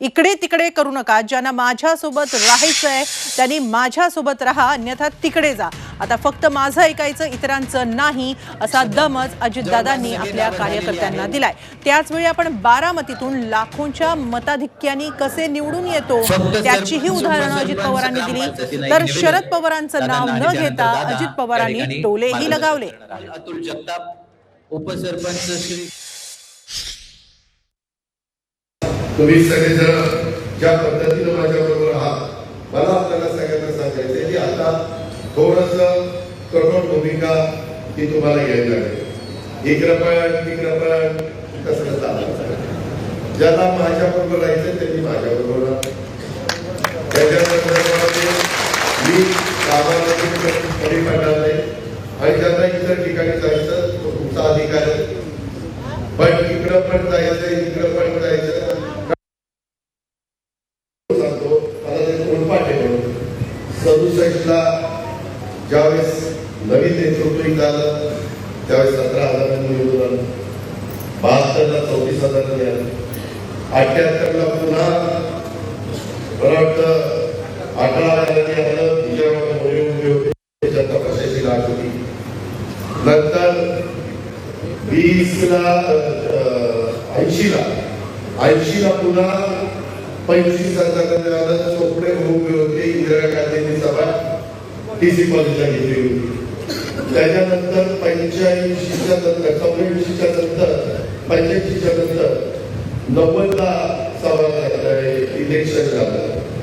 इकडे तिकडे करू नका. ज्यांना माझ्यासोबत राहायचंय त्यांनी माझ्यासोबत राहा अन्यथा तिकडे जा. आता फक्त माझं ऐकायचं इतरांचं नाही असा दमच अजितदादांनी आपल्या कार्यकर्त्यांना दिलाय. त्याचवेळी आपण बारामतीतून लाखोंच्या मताधिक्याने कसे निवडून येतो त्याची ही उदाहरणं अजित पवारांनी दिली. तर शरद पवारांचं नाव न घेता अजित पवारांनी टोलेही लगावले. अतुल जगताप उपसरपंच श्री तुम्ही सगळेजण ज्या पद्धतीनं माझ्या बरोबर आहात मला आपल्याला सगळ्यांना सांगायचं की आता थोडस कठोर भूमिका ही तुम्हाला घ्यायला लागेल इकडं पण पण कसं ज्याला माझ्या बरोबर राहायचं त्यांनी माझ्या बरोबर मी कामामध्ये कमी पडणार नाही आणि ज्यांना इतर ठिकाणी जायचं तो तुमचा अधिकार आहे. पण इकडं पण जायचं इकडं पण जायचं सांगतो मला त्याचं तोंडपाठ आहे म्हणून. सदुसष्टला ज्यावेळेस नवीन नेतृत्व इथं आलं त्यावेळेस सतरा हजारांनी निवडून आलं बहात्तरला चौतीस हजारांनी आलं. अठ्याहत्तरला पुन्हा मला वाटतं अठरा हजारांनी आलं. तिच्यामध्ये मोरे उभे होते. जनता पक्षाची लाट होती. नंतर वीसला ऐंशीला. ऐंशीला पुन्हा पंचवीस हजार चोपडे उभे होते इंदिरा गांधींनी सभा टी कॉलेजला घेतली होती. त्याच्यानंतर पंच्याऐंशीच्या नंतर चौऱ्याऐंशीच्या नंतर पंच्याऐंशीच्या नंतर नव्वदला सभा इलेक्शन झालं.